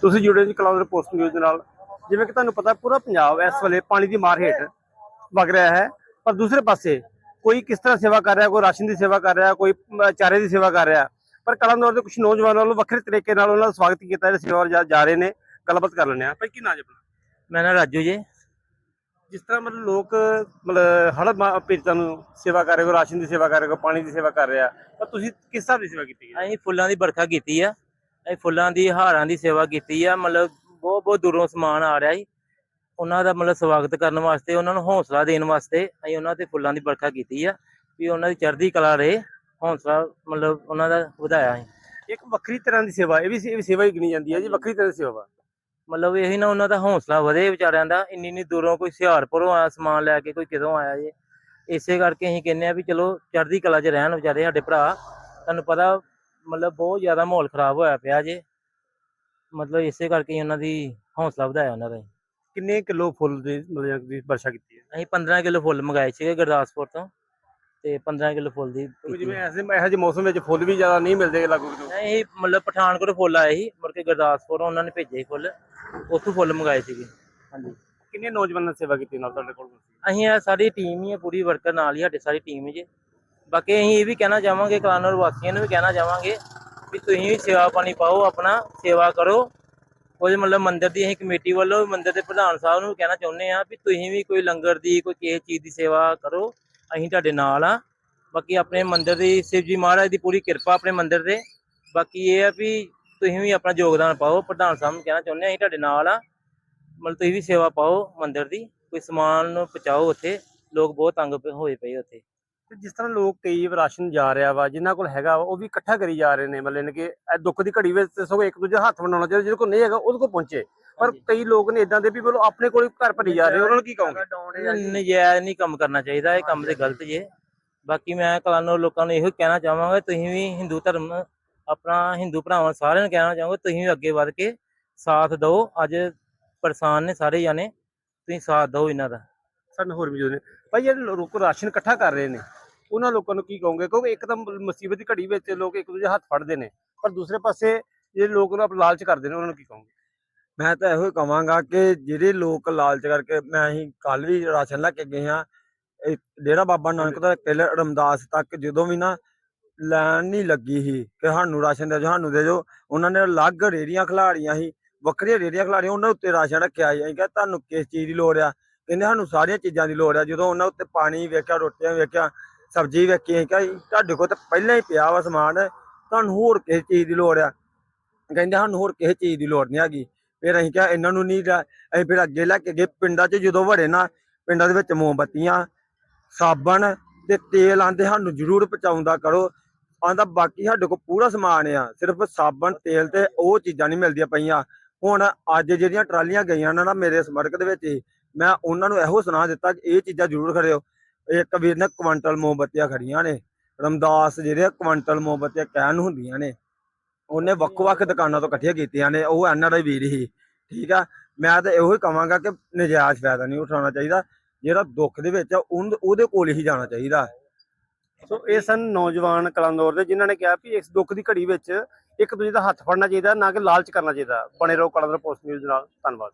ਤੁਸੀਂ ਜੁੜੇ ਜੀ ਕਲਾਉਡ ਪੋਸਟ ਨਿਊਜ਼ ਦੇ ਨਾਲ। ਜਿਵੇਂ ਕਿ ਤੁਹਾਨੂੰ ਪਤਾ ਪੂਰਾ ਪੰਜਾਬ ਇਸ ਵੇਲੇ ਪਾਣੀ ਦੀ ਮਾਰ ਹੇਠ ਵਗ ਰਿਹਾ ਹੈ। ਪਰ ਦੂਸਰੇ ਪਾਸੇ ਕੋਈ ਕਿਸ ਤਰ੍ਹਾਂ ਸੇਵਾ ਕਰ ਰਿਹਾ ਕੋਈ ਰਾਸ਼ਨ ਦੀ ਸੇਵਾ ਕਰ ਰਿਹਾ ਕੋਈ ਚਾਰੇ ਦੀ ਸੇਵਾ ਕਰ ਰਿਹਾ। ਪਰ ਕਲਾਨੌਰ ਦੇ ਕੁਝ ਨੌਜਵਾਨਾਂ ਵੱਲੋਂ ਵੱਖਰੇ ਤਰੀਕੇ ਨਾਲ ਉਹਨਾਂ ਦਾ ਸਵਾਗਤ ਕੀਤਾ ਜਿਹੜੇ ਸੇਵਾ ਜਾ- ਰਹੇ ਨੇ। ਗੱਲਬਾਤ ਕਰ ਲੈਂਦੇ ਆ ਭਾਈ ਕੀ ਨਾਂ ਜੀ ਆਪਣਾ? ਮੈਂ ਨਾ ਰਾਜੂ ਜੀ। ਜਿਸ ਤਰ੍ਹਾਂ ਮਤਲਬ ਲੋਕ ਮਤਲਬ ਹੜ ਪੀੜਤਾਂ ਨੂੰ ਸੇਵਾ ਕਰ ਰਹੇ ਕੋ ਰਾਸ਼ਨ ਦੀ ਸੇਵਾ ਕਰ ਰਹੇ ਕੋ ਪਾਣੀ ਦੀ ਸੇਵਾ ਕਰ ਰਿਹਾ। ਪਰ ਤੁਸੀਂ ਕਿਸ ਹਿਸਾਬ ਦੀ ਸੇਵਾ ਕੀਤੀ ਹੈ? ਅਸੀਂ ਫੁੱਲਾਂ ਦੀ ਵਰਖਾ ਕੀਤੀ ਆ। ਅਸੀਂ ਫੁੱਲਾਂ ਦੀ ਹਾਰਾਂ ਦੀ ਸੇਵਾ ਕੀਤੀ ਆ ਮਤਲਬ ਬਹੁਤ ਬਹੁਤ ਦੂਰੋਂ ਸਮਾਨ ਆ ਰਿਹਾ ਜੀ। ਉਹਨਾਂ ਦਾ ਮਤਲਬ ਸਵਾਗਤ ਕਰਨ ਵਾਸਤੇ ਉਹਨਾਂ ਨੂੰ ਹੌਸਲਾ ਦੇਣ ਵਾਸਤੇ ਅਸੀਂ ਉਹਨਾਂ ਤੇ ਫੁੱਲਾਂ ਦੀ ਵਰਖਾ ਕੀਤੀ ਆ ਵੀ ਉਹਨਾਂ ਦੀ ਚੜ੍ਹਦੀ ਕਲਾ ਰਹੇ ਹੌਸਲਾ ਮਤਲਬ ਉਹਨਾਂ ਦਾ ਵਧਾਇਆ ਅਸੀਂ। ਇੱਕ ਵੱਖਰੀ ਤਰ੍ਹਾਂ ਦੀ ਸੇਵਾ ਇਹ ਵੀ ਸੇ- ਇਹ ਵੀ ਸੇਵਾ ਹੀ ਗਿਣੀ ਜਾਂਦੀ ਹੈ ਜੀ ਵੱਖਰੀ ਤਰ੍ਹਾਂ ਦੀ ਸੇਵਾ। ਮਤਲਬ ਇਹੀ ਨਾ ਉਹਨਾਂ ਦਾ ਹੌਸਲਾ ਵਧੇ ਵਿਚਾਰਿਆਂ ਦਾ ਇੰਨੀ ਇੰਨੀ ਦੂਰੋਂ ਕੋਈ ਹੁਸ਼ਿਆਰਪੁਰੋਂ ਆਇਆ ਸਮਾਨ ਲੈ ਕੇ ਕੋਈ ਕਿਦੋਂ ਆਇਆ ਜੀ। ਇਸੇ ਕਰਕੇ ਅਸੀਂ ਕਹਿੰਦੇ ਆ ਵੀ ਚਲੋ ਚੜ੍ਹਦੀ ਕਲਾ 'ਚ ਰਹਿਣ ਵਿਚਾਰੇ ਸਾਡੇ ਭਰਾ ਤੁਹਾਨੂੰ ਪਤਾ ਮਤਲਬ ਬਹੁਤ ਜ਼ਿਆਦਾ ਮਾਹੌਲ ਖਰਾਬ ਹੋਇਆ ਪਿਆ ਜੇ। ਮਤਲਬ ਇਸੇ ਕਰਕੇ ਹੀ ਉਹਨਾਂ ਦੀ ਹੌਸਲਾ ਵਧਾਇਆ ਉਹਨਾਂ ਦਾ ਜੀ। ਕਿੰਨੇ ਕਿਲੋ ਫੁੱਲ ਦੀ ਮਤਲਬ ਦੀ ਵਰਸ਼ਾ ਕੀਤੀ ਹੈ? ਅਸੀਂ 15 ਕਿਲੋ ਫੁੱਲ ਮੰਗਾਏ ਸੀਗੇ ਗੁਰਦਾਸਪੁਰ ਤੋਂ ਤੇ 15 ਕਿਲੋ ਫੁੱਲ ਦੀ ਕਿਉਂਕਿ। ਜਿਵੇਂ ਐਸੇ ਇਹੋ ਜਿਹੇ ਮੌਸਮ ਵਿੱਚ ਫੁੱਲ ਵੀ ਜ਼ਿਆਦਾ ਨਹੀਂ ਮਿਲਦੇ ਲਾਗੂ ਕਿਤੋਂ? ਨਹੀਂ ਮਤਲਬ ਪਠਾਨਕੋਟ ਫੁੱਲ ਆਏ ਸੀ ਮੁੜ ਕੇ ਗੁਰਦਾਸਪੁਰ ਉਹਨਾਂ ਨੇ ਭੇਜੇ ਸੀ ਫੁੱਲ ਉੱਥੋਂ ਫੁੱਲ ਮੰਗਾਏ ਸੀਗੇ। ਹਾਂਜੀ। ਕਿੰਨੇ ਨੌਜਵਾਨਾਂ ਨੇ ਸੇਵਾ ਕੀਤੀ ਨਾਲ ਤੁਹਾਡੇ ਕੋਲ? ਅਸੀਂ ਇਹ ਸਾਡੀ ਟੀਮ ਹੀ ਹੈ ਪੂਰੀ ਵਰਕਰ ਨਾਲ ਹੀ ਸਾਡੀ ਸਾਰੀ ਟੀਮ ਹੈ ਜੀ। ਬਾਕੀ ਅਸੀਂ ਇਹ ਵੀ ਕਹਿਣਾ ਚਾਹਾਂਗੇ, ਕਲਾਨੌਰ ਵਾਸੀਆਂ ਨੂੰ ਵੀ ਕਹਿਣਾ ਚਾਹਾਂਗੇ ਵੀ ਤੁਸੀਂ ਵੀ ਸੇਵਾ ਪਾਣੀ ਪਾਓ, ਆਪਣਾ ਸੇਵਾ ਕਰੋ। ਕੁਝ ਮਤਲਬ ਮੰਦਿਰ ਦੀ ਅਸੀਂ ਕਮੇਟੀ ਵੱਲੋਂ ਮੰਦਿਰ ਦੇ ਪ੍ਰਧਾਨ ਸਾਹਿਬ ਨੂੰ ਵੀ ਕਹਿਣਾ ਚਾਹੁੰਦੇ ਆ ਵੀ ਤੁਸੀਂ ਵੀ ਕੋਈ ਲੰਗਰ ਦੀ, ਕੋਈ ਕਿਸੇ ਚੀਜ਼ ਦੀ ਸੇਵਾ ਕਰੋ, ਅਸੀਂ ਤੁਹਾਡੇ ਨਾਲ ਆ ਬਾਕੀ ਆਪਣੇ ਮੰਦਿਰ ਦੀ, ਸ਼ਿਵ ਜੀ ਮਹਾਰਾਜ ਦੀ ਪੂਰੀ ਕਿਰਪਾ ਆਪਣੇ ਮੰਦਿਰ ਤੇ। ਬਾਕੀ ਇਹ ਆ ਵੀ ਤੁਸੀਂ ਵੀ ਆਪਣਾ ਯੋਗਦਾਨ ਪਾਓ, ਪ੍ਰਧਾਨ ਸਾਹਿਬ ਨੂੰ ਕਹਿਣਾ ਚਾਹੁੰਦੇ ਆ ਅਸੀਂ ਤੁਹਾਡੇ ਨਾਲ ਆ ਮਤਲਬ ਤੁਸੀਂ ਵੀ ਸੇਵਾ ਪਾਓ ਮੰਦਿਰ ਦੀ, ਕੋਈ ਸਮਾਨ ਨੂੰ ਪਹੁੰਚਾਓ ਉੱਥੇ, ਲੋਕ ਬਹੁਤ ਤੰਗ ਹੋਏ ਪਏ ਉੱਥੇ। ਤੇ ਜਿਸ ਤਰ੍ਹਾਂ ਲੋਕ ਕਈ ਰਾਸ਼ਨ ਜਾ ਰਿਹਾ ਵਾ ਜਿਨ੍ਹਾਂ ਕੋਲ ਹੈਗਾ ਵਾ ਉਹ ਵੀ ਇਕੱਠਾ ਕਰੀ ਜਾ ਰਹੇ ਨੇ ਮਤਲਬ ਕਿ ਇਹ ਦੁੱਖ ਦੀ ਘੜੀ ਵਿੱਚ ਸਗੋਂ ਇੱਕ ਦੂਜੇ ਦਾ ਹੱਥ ਬਣਾਉਣਾ ਚਾਹੀਦਾ ਜਿਹਦੇ ਕੋਲ ਨਹੀਂ ਹੈਗਾ ਉਹਦੇ ਕੋਲ ਪਹੁੰਚੇ। ਪਰ। ਕਈ ਲੋਕ ਨੇ ਇਦਾਂ ਦੇ ਵੀ ਬੋਲੋ ਆਪਣੇ ਕੋਲ ਹੀ ਘਰ ਭਰੀ ਜਾ ਰਹੇ ਉਹਨਾਂ ਨੂੰ ਕੀ ਕਹੋਗੇ? ਨਜਾਇਜ਼ ਨਹੀਂ ਕੰਮ ਕਰਨਾ ਚਾਹੀਦਾ ਇਹ ਕੰਮ ਤੇ ਗਲਤ ਜੇ। ਬਾਕੀ ਮੈਂ ਕਲਾਨੋ ਲੋਕਾਂ ਨੂੰ ਇਹੋ ਕਹਿਣਾ ਚਾਹਾਂਗਾ ਤੁਸੀਂ ਵੀ ਹਿੰਦੂ ਧਰਮ ਆਪਣਾ ਹਿੰਦੂ ਭਰਾਵਾਂ ਸਾਰਿਆਂ ਨੂੰ ਕਹਿਣਾ ਚਾਹਾਂਗਾ ਤੁਸੀਂ ਵੀ ਅੱਗੇ ਵਧ ਕੇ ਸਾਥ ਦਿਓ। ਅੱਜ ਪਰੇਸ਼ਾਨ ਨੇ ਸਾਰੇ ਜਾਣੇ ਤੁਸੀਂ ਸਾਥ ਦਿਓ ਇਹਨਾਂ ਦਾ। ਸਾਡੇ ਹੋਰ ਵੀ ਜੋ ਨੇ। ਭਾਈ ਜਿਹੜੇ ਲੋਕ ਰਾਸ਼ਨ ਇਕੱਠਾ ਕਰ ਰਹੇ ਨੇ। ਉਹਨਾਂ ਲੋਕਾਂ ਨੂੰ ਕੀ ਕਹੋਗੇ? ਕਿਉਂਕਿ ਇੱਕ ਤਾਂ ਮੁਸੀਬਤ ਦੀ ਘੜੀ ਵਿੱਚ ਲੋਕ ਇੱਕ ਦੂਜੇ ਹੱਥ ਫੜਦੇ ਨੇ ਪਰ ਦੂਸਰੇ ਪਾਸੇ ਜਿਹੜੇ ਲੋਕ ਨੂੰ ਲਾਲਚ ਕਰਦੇ ਨੇ ਉਹਨਾਂ ਨੂੰ ਕੀ ਕਹੋਗੇ? ਮੈਂ ਤਾਂ ਇਹੋ ਹੀ ਕਵਾਂਗਾ ਕਿ ਜਿਹੜੇ ਲੋਕ ਲਾਲਚ ਕਰਕੇ ਮੈਂ ਅਸੀਂ ਕੱਲ ਵੀ ਰਾਸ਼ਨ ਲੈ ਕੇ ਗਏ ਹਾਂ ਡੇਰਾ ਬਾਬਾ ਨਾਨਕ ਦਾ ਕਿਲ ਰਮਦਾਸ ਤੱਕ ਜਦੋਂ ਵੀ ਨਾ ਲੈਣ ਨਹੀਂ ਲੱਗੀ ਸੀ ਕਿ ਸਾਨੂੰ ਰਾਸ਼ਨ ਦੇ ਸਾਨੂੰ ਦੇ ਦਿਓ ਉਹਨਾਂ ਨੇ ਅਲੱਗ ਰੇੜੀਆਂ ਖਿਲਾੜੀਆਂ ਸੀ ਵੱਖਰੀਆਂ ਰੇੜੀਆਂ ਖਿਲਾੜੀਆਂ ਉਹਨਾਂ ਉੱਤੇ ਰਾਸ਼ਨ ਰੱਖਿਆ ਸੀ। ਅਸੀਂ ਕਿਹਾ ਤੁਹਾਨੂੰ ਕਿਸ ਚੀਜ਼ ਦੀ ਲੋੜ ਆ? ਕਹਿੰਦੇ ਸਾਨੂੰ ਸਾਰੀਆਂ ਚੀਜ਼ਾਂ ਦੀ ਲੋੜ ਆ। ਜਦੋਂ ਉਹਨਾਂ ਉੱਤੇ ਪਾਣੀ ਵੇਖਿਆ ਰੋਟੀਆਂ ਵੇਖਿਆ ਸਬਜ਼ੀ ਵੇਖੀ ਅਸੀਂ ਕਿਹਾ ਜੀ, ਤੁਹਾਡੇ ਕੋਲ ਤਾਂ ਪਹਿਲਾਂ ਹੀ ਪਿਆ ਵਾ ਸਮਾਨ ਤੁਹਾਨੂੰ ਹੋਰ ਕਿਸੇ ਚੀਜ਼ ਦੀ ਲੋੜ ਆ। ਕਹਿੰਦੇ ਸਾਨੂੰ ਹੋਰ ਕਿਸੇ ਚੀਜ਼ ਦੀ ਲੋੜ ਨਹੀਂ ਹੈਗੀ। ਫਿਰ ਅਸੀਂ ਕਿਹਾ ਇਹਨਾਂ ਨੂੰ ਨਹੀਂ ਅਸੀਂ ਫਿਰ ਅੱਗੇ ਲੈ ਕੇ ਗਏ ਪਿੰਡਾਂ 'ਚ ਜਦੋਂ ਵੜੇ ਨਾ ਪਿੰਡਾਂ ਦੇ ਵਿੱਚ ਮੋਮਬੱਤੀਆਂ ਸਾਬਣ ਤੇ ਤੇਲ ਆਂਦੇ ਸਾਨੂੰ ਜ਼ਰੂਰ ਪਹੁੰਚਾਉਂਦਾ ਕਰੋ। ਆਂਦਾ ਬਾਕੀ ਸਾਡੇ ਕੋਲ ਪੂਰਾ ਸਮਾਨ ਆ ਸਿਰਫ ਸਾਬਣ ਤੇਲ ਤੇ ਉਹ ਚੀਜ਼ਾਂ ਨਹੀਂ ਮਿਲਦੀਆਂ ਪਈਆਂ। ਹੁਣ ਅੱਜ ਜਿਹੜੀਆਂ ਟਰਾਲੀਆਂ ਗਈਆਂ ਨਾ ਮੇਰੇ ਸਮਰਕ ਦੇ ਵਿੱਚ ਮੈਂ ਉਹਨਾਂ ਨੂੰ ਇਹੋ ਸੁਣਾ ਦਿੱਤਾ ਕਿ ਇਹ ਚੀਜ਼ਾਂ ਜ਼ਰੂਰ ਖੜਿਓ। ਇੱਕ ਵੀਰ ਨੇ ਕੁਆਂਟਲ ਮੋਮਬੱਤੀਆਂ ਖੜੀਆਂ ਨੇ, ਰਮਦਾਸ ਜਿਹੜੇ ਕੁਇੰਟਲ ਮੋਮਬੱਤੀਆਂ ਕਹਿਣ ਨੂੰ ਹੁੰਦੀਆਂ ਨੇ, ਉਹਨੇ ਵੱਖ-ਵੱਖ ਦੁਕਾਨਾਂ ਤੋਂ ਇਕੱਠੀਆਂ ਕੀਤੀਆਂ ਨੇ, ਉਹ ਐਨਆਰਆਈ ਵੀਰ ਹੀ, ਠੀਕ ਆ? ਮੈਂ ਤਾਂ ਇਹੋ ਹੀ ਕਵਾਂਗਾ ਕਿ ਨਜਾਇਜ਼ ਫਾਇਦਾ ਨਹੀਂ ਉਠਾਉਣਾ ਚਾਹੀਦਾ, ਜਿਹੜਾ ਦੁੱਖ ਦੇ ਵਿੱਚ ਆ ਉਹਦੇ ਕੋਲ ਹੀ ਜਾਣਾ ਚਾਹੀਦਾ। ਸੋ ਇਹ ਸਨ ਨੌਜਵਾਨ ਕਲੰਦੌਰ ਦੇ, ਜਿਨ੍ਹਾਂ ਨੇ ਕਿਹਾ ਵੀ ਇਸ ਦੁੱਖ ਦੀ ਘੜੀ ਵਿੱਚ ਇੱਕ ਦੂਜੇ ਦਾ ਹੱਥ ਫੜਨਾ ਚਾਹੀਦਾ, ਨਾ ਕਿ ਲਾਲਚ ਕਰਨਾ ਚਾਹੀਦਾ। ਬਣੇ ਰਹੋ ਕਲਾਂਦੌਰ ਪੋਸਟ ਨਿਊਜ਼ ਨਾਲ, ਧੰਨਵਾਦ।